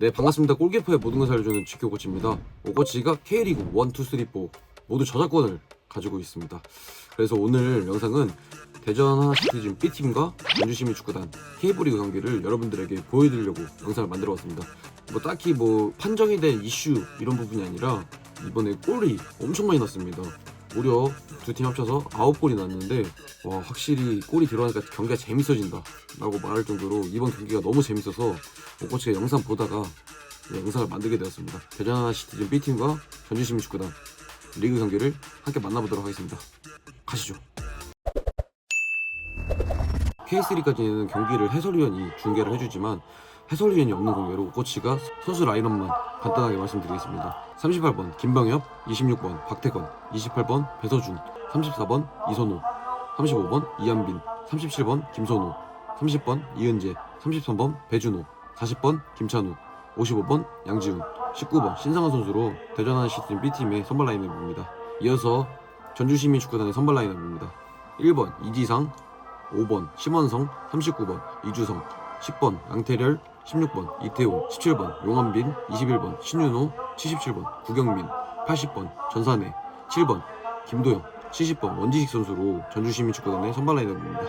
네 반갑습니다. 골키퍼의 모든 것을 알려주는 지켜 코치입니다. 오코치가 K리그 1, 2, 3, 4 모두 저작권을 가지고 있습니다. 그래서 오늘 영상은 대전 하나시티즌 B팀과 전주시민 축구단 K브리그 경기를 여러분들에게 보여드리려고 영상을 만들어 봤습니다. 뭐 딱히 뭐 판정이 된 이슈 이런 부분이 아니라 이번에 골이 엄청 많이 났습니다 무려 두 팀 합쳐서 9골이 났는데 와 확실히 골이 들어가니까 경기가 재밌어진다 라고 말할 정도로 이번 경기가 너무 재밌어서 오코치가 영상 보다가 이 영상을 만들게 되었습니다. 대전 하나시티즌 B팀과 전주시민 축구단 리그 경기를 함께 만나보도록 하겠습니다. 가시죠. K3까지는 경기를 해설위원이 중계를 해주지만 해설위원이 없는 관계로 코치가 선수 라인업만 간단하게 말씀드리겠습니다. 38번 김방엽, 26번 박태건, 28번 배서준, 34번 이선호, 35번 이한빈, 37번 김선호, 30번 이은재, 33번 배준호, 40번 김찬우, 55번 양지훈, 19번 신상한 선수로 대전하는 시즌 B팀의 선발 라인업입니다. 이어서 전주시민 축구단의 선발 라인업입니다. 1번 이지상, 5번 심원성, 39번 이주성, 10번 양태렬, 16번 이태훈, 17번 용한빈, 21번 신윤호, 77번 구경민, 80번 전산해, 7번 김도영, 70번 원지식 선수로 전주시민축구단의 선발 라인업입니다.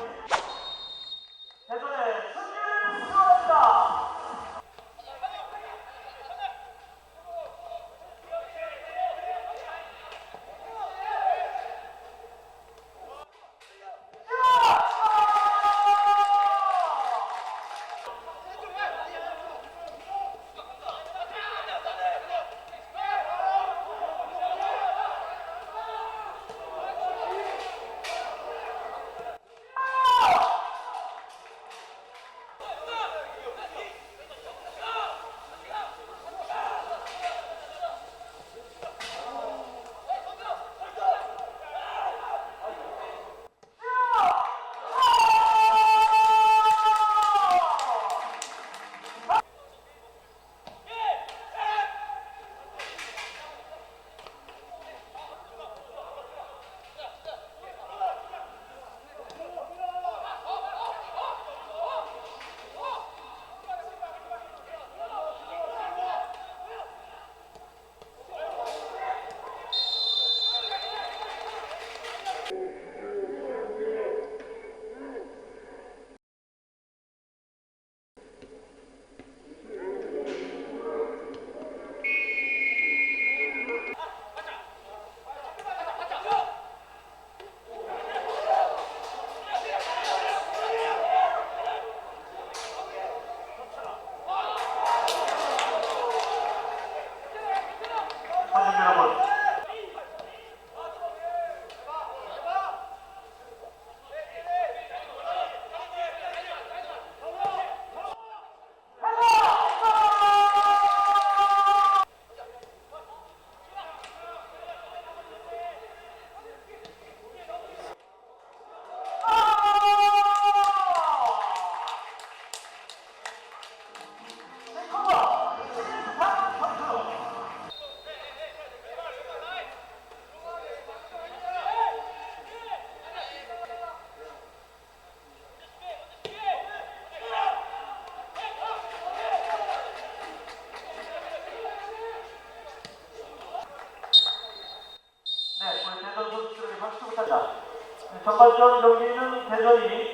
전반전 경기는 대전이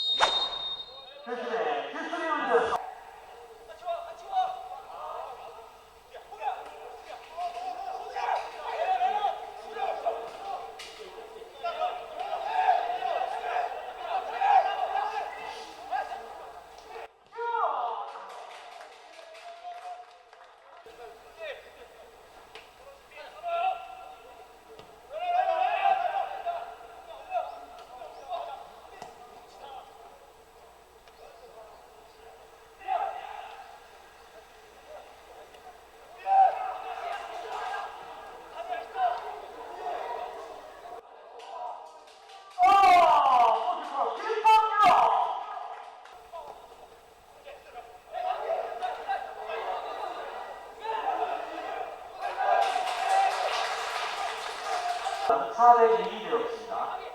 대신에 필수리 운전 어! 골키퍼 김범규! 사대 2이 되었습니다.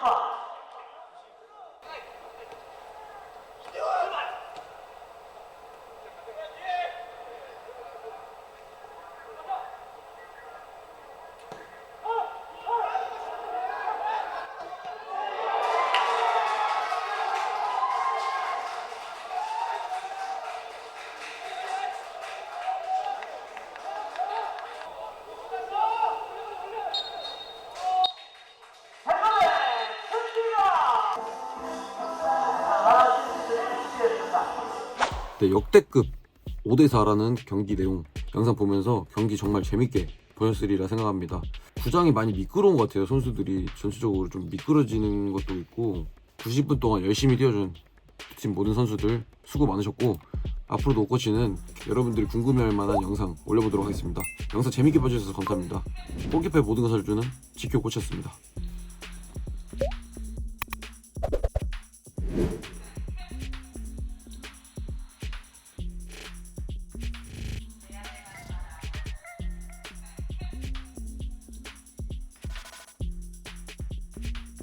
好。 네, 역대급 5대4라는 경기 내용 영상 보면서 경기 정말 재밌게 보셨으리라 생각합니다. 구장이 많이 미끄러운 것 같아요. 선수들이 전체적으로 좀 미끄러지는 것도 있고 90분 동안 열심히 뛰어준 팀 모든 선수들 수고 많으셨고 앞으로도 오코치는 여러분들이 궁금해할 만한 영상 올려보도록 하겠습니다. 영상 재밌게 봐주셔서 감사합니다. 골키퍼의 모든 것을 주는 지표 코치였습니다.